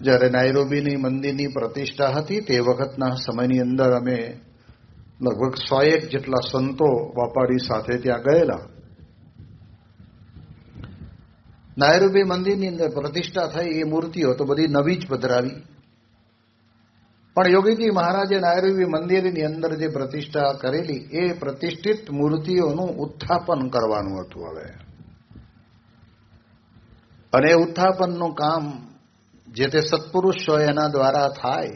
જ્યારે નાયરોબીની મંદિરની પ્રતિષ્ઠા હતી તે વખતના સમયની અંદર અમે લગભગ સો એક જેટલા સંતો વાપાડી સાથે ત્યાં ગયેલા. નાયરોબી મંદિરની અંદર પ્રતિષ્ઠા થઈ એ મૂર્તિઓ તો બધી નવી જ પધરાવી. પણ યોગીજી મહારાજે નાયરોબી મંદિરની અંદર જે પ્રતિષ્ઠા કરેલી એ પ્રતિષ્ઠિત મૂર્તિઓનું ઉત્થાપન કરવાનું હતું હવે. અને ઉત્થાપનનું કામ જે તે સત્પુરુષ હોય એના દ્વારા થાય.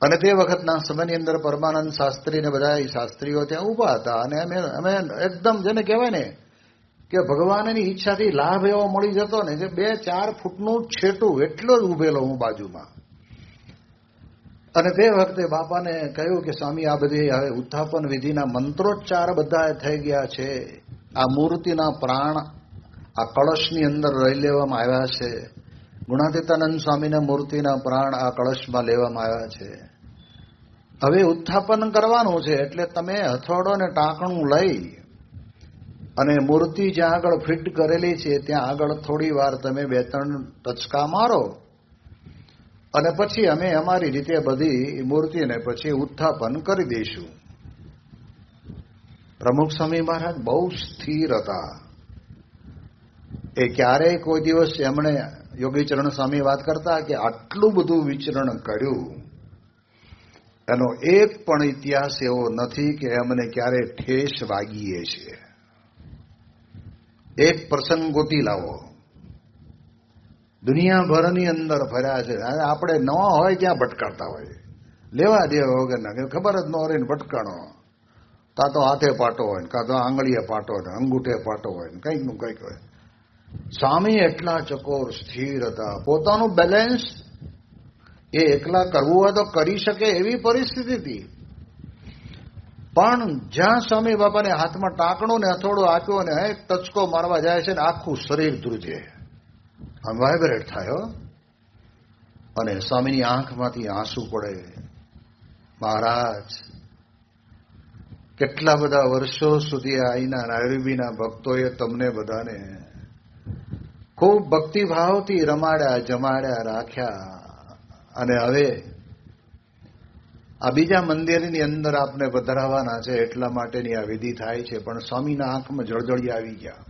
અને તે વખતના સમયની અંદર પરમાનંદ શાસ્ત્રી ને બધા શાસ્ત્રીઓ ત્યાં ઊભા હતા અને અમે અમે એકદમ જેને કહેવાય ને કે ભગવાનની ઈચ્છાથી લાભ એવો મળી જતો ને જે બે ચાર ફૂટનું છેટું એટલો જ ઉભેલો હું બાજુમાં. અને તે વખતે બાપાને કહ્યું કે સ્વામી, આ બધી હવે ઉત્થાપન વિધિના મંત્રોચ્ચાર બધા થઈ ગયા છે. આ મૂર્તિના પ્રાણ આ કળશની અંદર રહી લેવામાં આવ્યા છે. ગુણાતીતાનંદ સ્વામીના મૂર્તિના પ્રાણ આ કળશમાં લેવામાં આવ્યા છે. હવે ઉત્થાપન કરવાનું છે એટલે તમે હથોડો ને ટાંકણું લઈ અને મૂર્તિ જ્યાં આગળ ફિટ કરેલી છે ત્યાં આગળ થોડી વાર તમે બે ત્રણ ટચકા મારો અને પછી અમે અમારી રીતે બધી મૂર્તિને પછી ઉત્થાપન કરી દઈશું. પ્રમુખ સ્વામી મહારાજ બહુ સ્થિર હતા એ ક્યારેય કોઈ દિવસ એમણે યોગીચરણ સ્વામી વાત કરતા કે આટલું બધું વિચરણ કર્યું, એનો એક પણ ઇતિહાસ એવો નથી કે એમને ક્યારે ઠેસ વાગીએ છે. એક પ્રસંગ ગોતી લાવો. દુનિયાભરની અંદર ફર્યા છે. આપણે ન હોય ત્યાં ભટકાતા હોય. લેવા દેવા વગરના. ખબર જ ન રહે ને ભટકાણો. કાં તો હાથે પાટો હોય કાં તો આંગળીએ પાટો હોય અંગૂઠે પાટો હોય કંઈકનું કંઈક હોય. સ્વામી એટલા ચકોર સ્થિર હતા. પોતાનું બેલેન્સ એ એકલા કરવું હોય તો કરી શકે એવી પરિસ્થિતિ હતી. પણ જ્યાં સ્વામી બાપાને હાથમાં ટાંકણું ને હથોડું આપ્યો ને એક ટચકો મારવા જાય છે ને આખું શરીર ધ્રુજે. આમ વાઇબ્રેટ થાય અને સ્વામીની આંખમાંથી આંસુ પડે. મહારાજ, કેટલા બધા વર્ષો સુધી આઈના નાયરીબીના ભક્તોએ તમને બધાને ખૂબ ભક્તિભાવથી રમાડ્યા, જમાડ્યા, રાખ્યા. અને હવે આ બીજા મંદિરની અંદર આપને પધરાવાના છે એટલા માટેની આ વિધિ થાય છે, પણ સ્વામીના આંખમાં જળજળી આવી ગયા.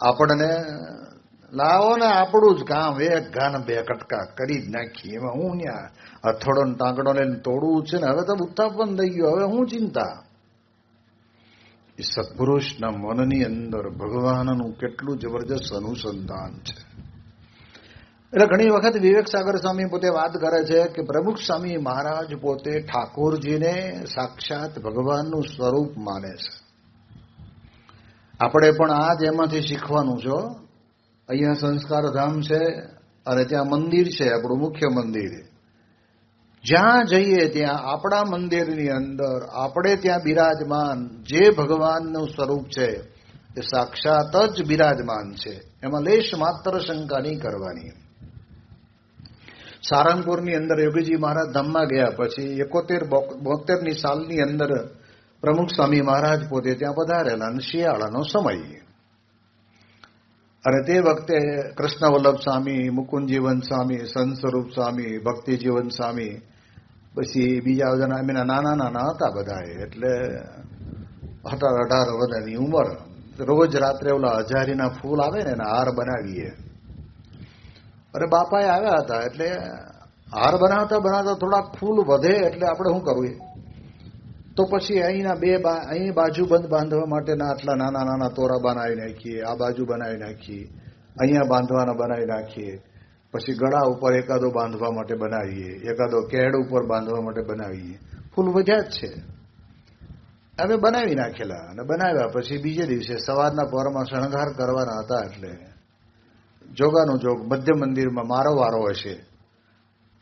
આપણને લાવો ને આપણું જ કામ એક ઘાન બે કટકા કરી જ નાખીએ. એમાં હું ત્યાં હથોડો ને ટાંકડો ને તોડવું છે ને. હવે તો ઉત્થાપન થઈ ગયું. હવે હું ચિંતા. એ સત્પુરુષના મનની અંદર ભગવાનનું કેટલું જબરજસ્ત અનુસંધાન છે. એટલે ઘણી વખત વિવેક સાગર સ્વામી પોતે વાત કરે છે કે પ્રમુખ સ્વામી મહારાજ પોતે ઠાકોરજીને સાક્ષાત ભગવાનનું સ્વરૂપ માને છે. આપણે પણ આ જ એમાંથી શીખવાનું છો. અહીંયા સંસ્કાર ધામ છે, અને ત્યાં મંદિર છે, આપણું મુખ્ય મંદિર. જ્યાં જઈએ ત્યાં આપણા મંદિરની અંદર આપણે ત્યાં બિરાજમાન જે ભગવાનનું સ્વરૂપ છે, એ સાક્ષાત જ બિરાજમાન છે. એમાં લેશ માત્ર શંકા નહીં કરવાની. સારંગપુરની અંદર યોગીજી મહારાજ ધામમાં ગયા પછી એકોતેર બોતેરની સાલની અંદર પ્રમુખ સ્વામી મહારાજ પોતે ત્યાં પધારેલા અને શિયાળાનો સમય. અને તે વખતે કૃષ્ણ વલ્લભ સ્વામી, મુકુંદજીવન સ્વામી, સંત સ્વરૂપ સ્વામી, ભક્તિજીવન સ્વામી પછી બીજા જણા એમના નાના નાના હતા બધા એટલે અઢાર અઢાર બધાની ઉંમર. રોજ રાત્રે ઓલા હજારીના ફૂલ આવે ને એના હાર બનાવીએ. અરે બાપાએ આવ્યા હતા, એટલે હાર બનાવતા બનાવતા થોડાક ફૂલ વધે, એટલે આપણે શું કરવું તો પછી અહીંના બે, અહીં બાજુ બંધ બાંધવા માટેના આટલા નાના નાના તોરા બનાવી નાખીએ, આ બાજુ બનાવી નાખીએ, અહીંયા બાંધવાના બનાવી નાખીએ. પછી ગળા ઉપર એકાદો બાંધવા માટે બનાવીએ, એકાદો કેડ ઉપર બાંધવા માટે બનાવીએ. ફૂલ વધ્યા જ છે. અમે બનાવી નાખેલા અને બનાવ્યા પછી બીજે દિવસે સવારના પહોરમાં શણગાર કરવાના હતા એટલે જોગાનો જોગ મધ્ય મંદિરમાં મારો વારો હશે.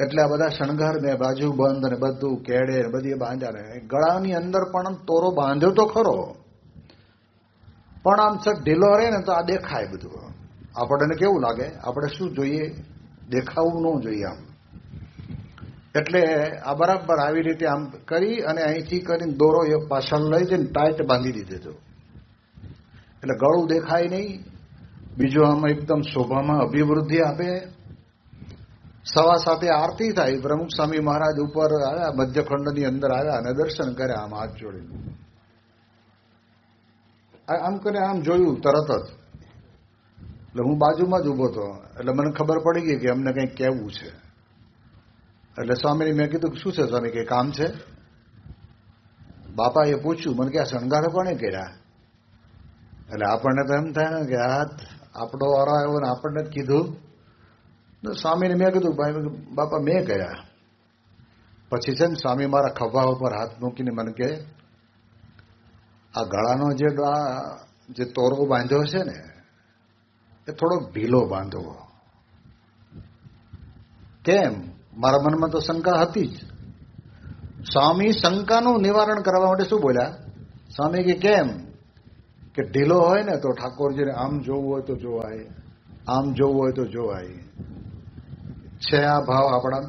એટલે આ બધા શણગાર ને બાજુ બંધ ને બધું કેડે બધી બાંધ્યા ને ગળાની અંદર પણ તોરો બાંધ્યો તો ખરો. પણ આમ સર ઢીલો રહે ને તો આ દેખાય બધું. આપણને કેવું લાગે? આપણે શું જોઈએ? દેખાવું ન જોઈએ આમ. એટલે આ બરાબર આવી રીતે આમ કરી અને અહીંથી કરીને દોરો એ પાછળ લઈ જઈને ટાઈટ બાંધી દીધો એટલે ગળું દેખાય નહીં. બીજું આમ એકદમ શોભામાં અભિવૃદ્ધિ આપે. સવા સાથે આરતી થાય. પ્રમુખ સ્વામી મહારાજ ઉપર આવ્યા, મધ્યખંડની અંદર આવ્યા અને દર્શન કર્યા આમ હાથ જોડીને. આમ કરે આમ જોયું તરત જ. એટલે હું બાજુમાં જ ઊભો હતો. એટલે મને ખબર પડી ગઈ કે અમને કંઈક કહેવું છે. એટલે સ્વામીને મેં કીધું શું છે સ્વામી કે કામ છે? બાપાએ પૂછ્યું, મને કે આ શણગારો કોને કર્યા? એટલે આપણને તો એમ થાય ને કે હાથ આપણો વારો આવ્યો ને આપણને જ કીધું. સ્વામીને મેં કીધું, ભાઈ બાપા, મેં કર્યા. પછી છે ને સ્વામી મારા ખભા ઉપર હાથ મૂકીને મને કે આ ગળાનો જે જે તોરવો બાંધ્યો છે ને એ થોડોક ઢીલો બાંધવો. કેમ? મારા મનમાં તો શંકા હતી જ. સ્વામી શંકાનું નિવારણ કરવા માટે શું બોલ્યા? સ્વામી કે કેમ? કે ઢીલો હોય ને તો ઠાકોરજીને આમ જોવું હોય તો જોવાય, આમ જોવું હોય તો જોવાય. છે આ ભાવ આપણા?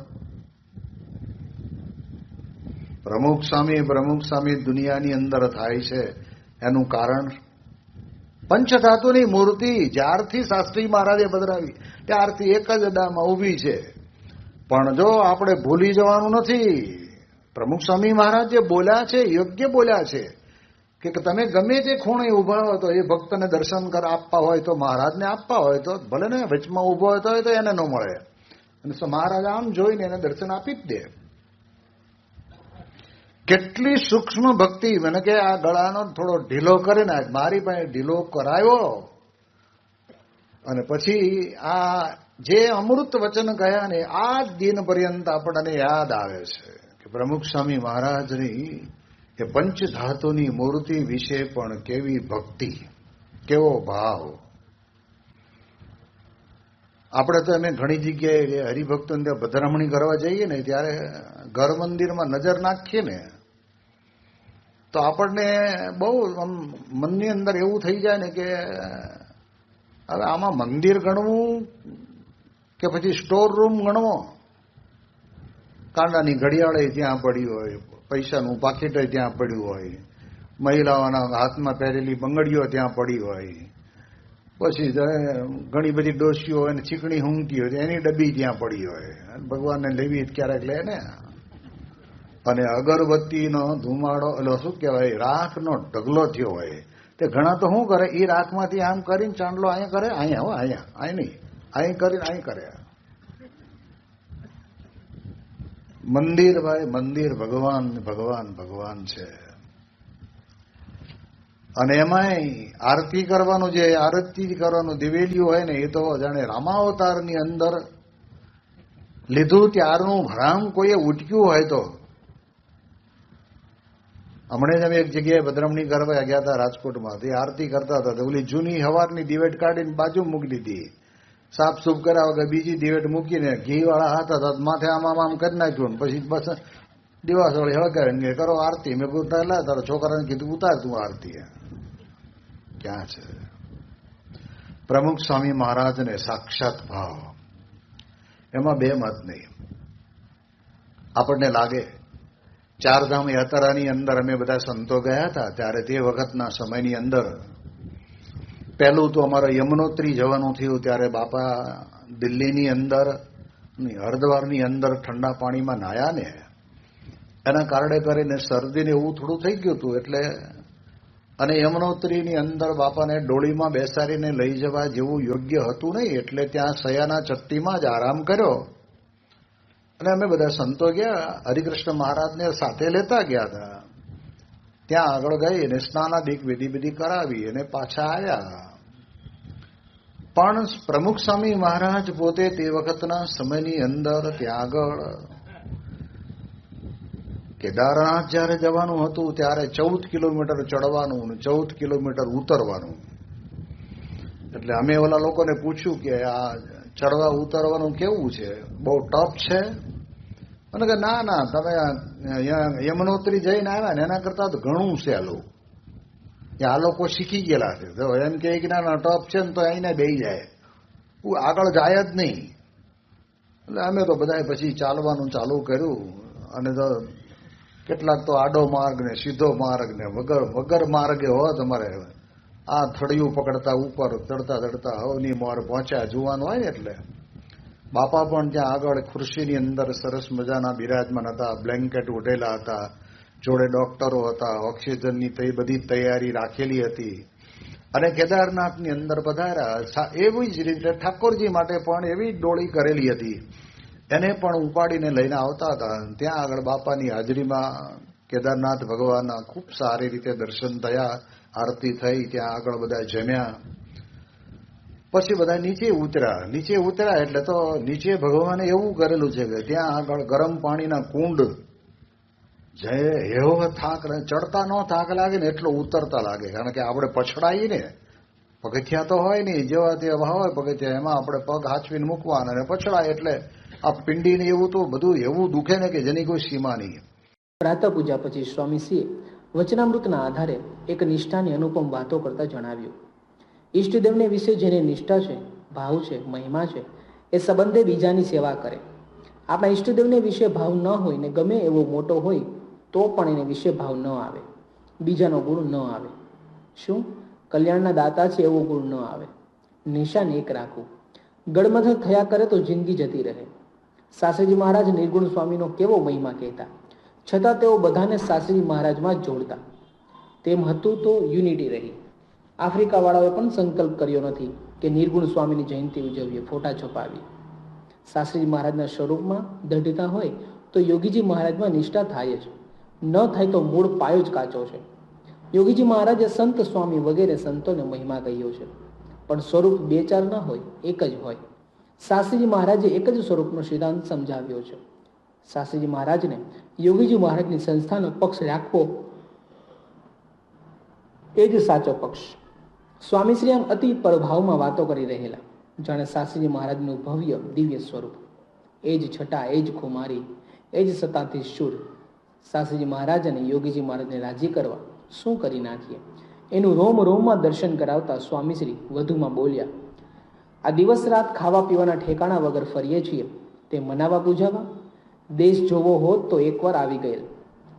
પ્રમુખ સ્વામી પ્રમુખ સ્વામી દુનિયાની અંદર થાય છે. એનું કારણ પંચધાતુની મૂર્તિ જ્યારથી શાસ્ત્રી મહારાજે બદલાવી ત્યારથી એક જ અદામાં ઊભી છે. પણ જો આપણે ભૂલી જવાનું નથી, પ્રમુખ સ્વામી મહારાજ જે બોલ્યા છે, યોગ્ય બોલ્યા છે, કે તમે ગમે તે ખૂણે ઊભા હોય તો એ ભક્તને દર્શન કર, આપવા હોય તો મહારાજને આપવા હોય તો ભલે ને વચમાં ઊભો હોય તો એને ન મળે. અને મહારાજ આમ જોઈને એને દર્શન આપી જ દે. કેટલી સૂક્ષ્મ ભક્તિ? મને કે આ ગળાનો થોડો ઢીલો કરે ને મારી પાસે ઢીલો કરાયો. અને પછી આ જે અમૃત વચન કહ્યા ને આ દિન પર્યંત આપણને યાદ આવે છે કે પ્રમુખ સ્વામી મહારાજની એ પંચધાતુની મૂર્તિ વિશે પણ કેવી ભક્તિ, કેવો ભાવ. આપણે તો એમ ઘણી જગ્યાએ હરિભક્તો પધરામણી કરવા જઈએ ને ત્યારે ઘર મંદિરમાં નજર નાખીએ ને, તો આપણને બહુ મનની અંદર એવું થઈ જાય ને કે હવે આમાં મંદિર ગણવું કે પછી સ્ટોર રૂમ ગણવો? કાંડાની ઘડિયાળે ત્યાં પડી હોય, પૈસાનું પાકીટ ત્યાં પડ્યું હોય, મહિલાઓના હાથમાં પહેરેલી બંગડીઓ ત્યાં પડી હોય પછી ઘણી બધી ડોસીઓ અને ચીકણી હુંકી હોય એની ડબ્બી ત્યાં પડી હોય. ભગવાનને લેવી ક્યારેક લે ને. અને અગરબત્તીનો ધુમાડો એટલે શું કહેવાય રાખનો ઢગલો થયો હોય. તે ઘણા તો શું કરે? એ રાખમાંથી આમ કરીને ચાંદલો અહીંયા કરે, અહીંયા હો, અહીંયા. અહીં નહીં. અહીં કરીને અહીં કરે. મંદિર ભાઈ, મંદિર ભગવાન ભગવાન ભગવાન છે. અને એમાંય આરતી કરવાનું જે આરતી કરવાનું દિવેલીઓ હોય ને એ તો જાણે રામાવતારની અંદર લીધું ત્યારનું ભ્રામ કોઈએ ઉટક્યું હોય તો. હમણે જ અમે એક જગ્યાએ ભદ્રમણી કરવા ગયા હતા રાજકોટમાં. તે આરતી કરતા હતા. તો ઓલી જૂની હવારની દિવેટ કાઢીને બાજુ મૂકી દીધી. સાફ સૂફ કર્યા વગર બીજી દિવેટ મૂકીને ઘીવાળા હતા. હતા માથે આમ આમ આમ કરી નાખ્યું પછી બસ દિવસ વળી હળગાવીને કરો આરતી. મેં ઉતારેલા તારા છોકરાને કીધું, ઉતાર તું આરતી. ક્યાં છે પ્રમુખ સ્વામી મહારાજને સાક્ષાત ભાવ એમાં બે મત નહીં આપણને લાગે ચારધામ યાત્રાની અંદર અમે બધા સંતો ગયા હતા ત્યારે તે વખતના સમયની અંદર પહેલું તો અમારે યમનોત્રી જવાનું થયું ત્યારે બાપા દિલ્હીની અંદર હરદ્વારની અંદર ઠંડા પાણીમાં નાયા ને એના કારણે કરીને શરદીને એવું થોડું થઈ ગયું હતું એટલે અને યમનોત્રીની અંદર બાપાને ડોળીમાં બેસાડીને લઈ જવા જેવું યોગ્ય હતું નહીં, એટલે ત્યાં સયાના ચટ્ટીમાં જ આરામ કર્યો. અને અમે બધા સંતો ગયા, હરિકૃષ્ણ મહારાજને સાથે લેતા ગયા હતા. ત્યાં આગળ ગઈ અને સ્નાનાદિક વિધિ વિધિ કરાવી અને પાછા આવ્યા પણ પ્રમુખ સ્વામી મહારાજ પોતે તે વખતના સમયની અંદર ત્યાં આગળ કેદારનાથ જ્યારે જવાનું હતું, ત્યારે ચૌદ કિલોમીટર ચડવાનું અને ચૌદ કિલોમીટર ઉતરવાનું. એટલે અમે ઓલા લોકોને પૂછ્યું કે આ ચડવા ઉતરવાનું કેવું છે? બહુ ટફ છે. અને કે ના ના, તમે યમનોત્રી જઈને આવ્યા ને એના કરતા તો ઘણું સહેલું આ લોકો. શીખી ગયેલા છે. તો એમ કે ના ના, ટફ છે ને તો અહીંને બેસી જાય. આગળ જાય જ નહીં. એટલે અમે તો બધા પછી ચાલવાનું ચાલુ કર્યું. અને તો કેટલાક તો આડો માર્ગ ને સીધો માર્ગ ને વગર વગર માર્ગે હોત અમારે આ થળિયું પકડતા ઉપર ચડતા ચડતા હવની મોર પહોંચ્યા. જોવાનું હોય ને એટલે. બાપા પણ ત્યાં આગળ ખુરશીની અંદર સરસ મજાના બિરાજમાન હતા. બ્લેન્કેટ ઉઢેલા હતા. જોડે ડોક્ટરો હતા. ઓક્સિજનની તે બધી તૈયારી રાખેલી હતી. અને કેદારનાથની અંદર પધાર્યા. એવી જ રીતે ઠાકોરજી માટે પણ એવી જ ડોળી કરેલી હતી. એને પણ ઉપાડીને લઈને આવતા હતા. ત્યાં આગળ બાપાની હાજરીમાં કેદારનાથ ભગવાનના ખૂબ સારી રીતે દર્શન થયા, આરતી થઈ, ત્યાં આગળ બધા જમ્યા. પછી બધા નીચે ઉતર્યા. નીચે ઉતર્યા એટલે તો નીચે ભગવાને એવું કરેલું છે કે ત્યાં આગળ ગરમ પાણીના કુંડ જે એવો થાક ચડતા ન થાક લાગે ને એટલો ઉતરતા લાગે. કારણ કે આપણે પછડાઈએ ને પગથિયા તો હોય નહીં જેવા તેવા હોય પગથિયા, એમાં આપણે પગ હાચવીને મૂકવાના. અને પછડાય એટલે આ પિંડીને એવું તો બધું એવું દુખે ને કે જેની કોઈ સીમા નહીં. પ્રાતઃ પૂજા પછી સ્વામીશ્રીએ વચનામૃતના આધારે એક નિષ્ઠાની અનુપમ વાતો કરતા જણાવ્યું. ઈષ્ટદેવને વિશે જેને નિષ્ઠા છે, ભાવ છે, મહિમા છે, એ સંબંધે બીજાની સેવા કરે. આપણા ઈષ્ટદેવને વિશે ભાવ ન હોય ને ગમે એવો મોટો હોય, તો પણ એને વિશે ભાવ ન આવે. બીજાનો ગુણ ન આવે. શું? કલ્યાણના દાતા છે એવો ગુણ ન આવે. નિશાન એક રાખવું. ગડમથક થયા કરે તો જિંદગી જતી રહે. સાસરીજી મહારાજ નિર્ગુણ સ્વામીનો કેવો મહિમા કહેતા? છતાં તેઓ બધાને શાસ્ત્રીજી મહારાજમાં જોડતા. તેમ હતું તો યુનિટી રહી. આફ્રિકાવાળાઓએ પણ સંકલ્પ કર્યો નથી કે નિર્ગુણ સ્વામીની જયંતિ ઉજવીએ, ફોટા છપાવીએ. શાસ્ત્રીજી મહારાજના સ્વરૂપમાં દઢતા હોય તો યોગીજી મહારાજમાં નિષ્ઠા થાય જ. ન થાય તો મૂળ પાયો જ કાચો છે. યોગીજી મહારાજે સંત સ્વામી વગેરે સંતોને મહિમા કહ્યો છે. પણ સ્વરૂપ બે ચાર ન હોય, એક જ હોય. શાસ્ત્રીજી મહારાજે એક જ સ્વરૂપનો સિદ્ધાંત સમજાવ્યો છે. શાસ્ત્રીજી મહારાજને યોગીજી મહારાજની સંસ્થાનો પક્ષ રાખવો એ જ સાચો પક્ષ. સ્વામીશ્રી આમ અતિ પ્રભાવમાં વાતો કરી રહેલા. જાણે શાસ્ત્રીજી મહારાજનું ભવ્ય દિવ્ય સ્વરૂપ. એ જ છટા, એ જ ખુમારી, એ જ સતાથી શુર. શાસ્ત્રીજી મહારાજ અને યોગીજી મહારાજને રાજી કરવા શું કરી નાખીએ? એનું રોમ રોમમાં દર્શન કરાવતા સ્વામીશ્રી વધુમાં બોલ્યા આ દિવસ રાત ખાવા પીવાના ઠેકાણા વગર ફરીએ છીએ. તે મનાવા પૂજાવા? દેશ જોવો હોત તો એકવાર આવી ગયેલ.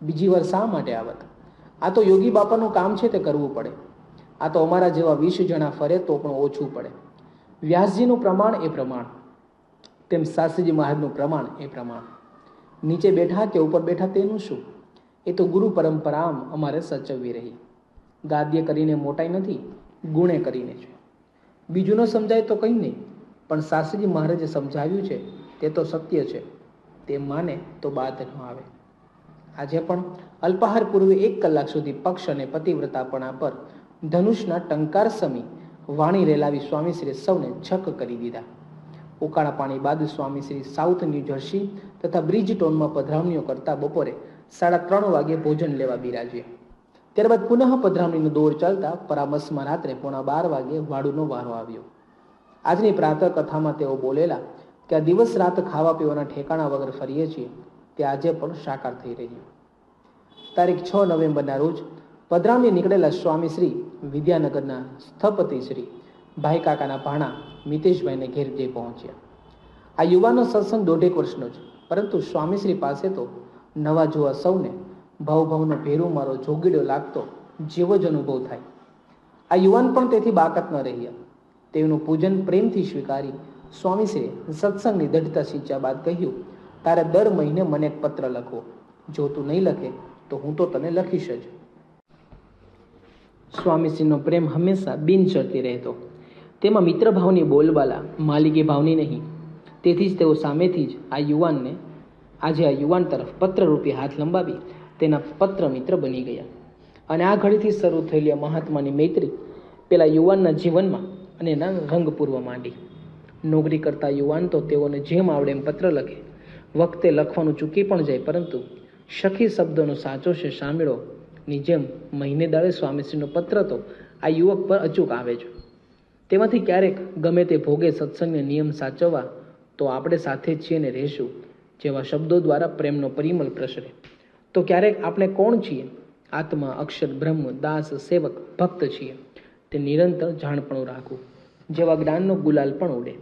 બીજી વાર શા માટે આવત? આ તો યોગી બાપાનું કામ છે તે કરવું પડે. આ તો અમારા જેવા વીસ જણા ફરે તો પણ ઓછું પડે. વ્યાસજીનું પ્રમાણ એ પ્રમાણ. તેમ શાસ્ત્રીજી મહારાજનું પ્રમાણ એ પ્રમાણ. નીચે બેઠા કે ઉપર બેઠા તેનું શું? એ તો ગુરુ પરંપરામ અમારે સચવવી રહી. ગાદ્ય કરીને મોટાઈ નથી, ગુણે કરીને છે. બીજું ન સમજાય તો કંઈ નહીં. પણ શાસ્ત્રીજી મહારાજે સમજાવ્યું છે, તે તો સત્ય છે. તે માને તો બાદ ન આવે. આજે પણ અલ્પાહાર પૂર્વે એક કલાક સુધી પક્ષ અને પતિવ્રતાપણા પર ધનુષના ટંકાર સમી વાણી રેલાવી સ્વામીશ્રીએ સૌને છક કરી દીધા. ઉકાળા પાણી બાદ સ્વામીશ્રી સાઉથ ન્યૂ જર્સી તથા બ્રિજ ટોનમાં પધરામણીઓ કરતા બપોરે સાડા ત્રણ વાગે ભોજન લેવા બિરાજ્યા. ત્યારબાદ પુનઃ પધરામણીનો દોર ચાલતા પરામર્શમાં રાત્રે પોણા બાર વાગે વાડુનો વારો આવ્યો. આજની પ્રાતઃ કથામાં તેઓ બોલેલા કે આ દિવસ રાત ખાવા પીવાના ઠેકાણા વગર ફરીએ છીએ, તે આજે પણ સાકાર થઈ રહ્યું. તારીખ છ નવેમ્બરના રોજ પધરામણી નીકળેલા સ્વામી શ્રી વિદ્યાનગરના સ્થપતિ શ્રી ભાઈ કાકાના ભાણા મિતેશભાઈને ઘેર જઈ પહોંચ્યા. આ યુવાનો સત્સંગ દોઢેક વર્ષનો છે, પરંતુ સ્વામીશ્રી પાસે તો નવા જોવા સૌને ભાવભાવનો ભેરું મારો, જોગીડો લાગતો, જેવો જ અનુભવ થાય. આ યુવાન પણ તેથી બાકત ન રહ્યા. તેનું પૂજન પ્રેમથી સ્વીકારી સ્વામીશ્રીએ સત્સંગની દઢતા સિંચ્યા બાદ કહ્યું, તારે દર મહિને મને એક પત્ર લખવો. જો તું નહીં લખે, તો હું તો તને લખીશ જ. સ્વામીશ્રીનો પ્રેમ હંમેશા બિનચરતી રહેતો. તેમાં મિત્ર ભાવની બોલબાલા, માલિકી ભાવની નહીં. તેથી જ તેઓ સામેથી જ આ યુવાનને, આજે આ યુવાન તરફ પત્ર રૂપી હાથ લંબાવી તેના પત્ર મિત્ર બની ગયા. અને આ ઘડીથી શરૂ થયેલી મહાત્માની મૈત્રી પેલા યુવાનના જીવનમાં અને એના રંગ પૂરવા માંડી. નોકરી કરતા યુવાન તો તેઓને જેમ આવડે એમ પત્ર લખે. વખતે લખવાનું ચૂકી પણ જાય, પરંતુ સખી શબ્દોનો સાચો છે સામેળો ની જેમ મહિને દાડે સ્વામીશ્રીનો પત્ર તો આ યુવક પર અચૂક આવે છે. તેમાંથી ક્યારેક ગમે તે ભોગે સત્સંગને નિયમ સાચવવા તો આપણે સાથે છીએ ને રહેશું, જેવા શબ્દો દ્વારા પ્રેમનો પરિમલ પ્રસરે. તો ક્યારેક આપણે કોણ છીએ? આત્મા, અક્ષર, બ્રહ્મ, દાસ, સેવક, ભક્ત છીએ. તે નિરંતર જાણપણું રાખવું. જેવા જ્ઞાનનો ગુલાલ પણ ઉડે.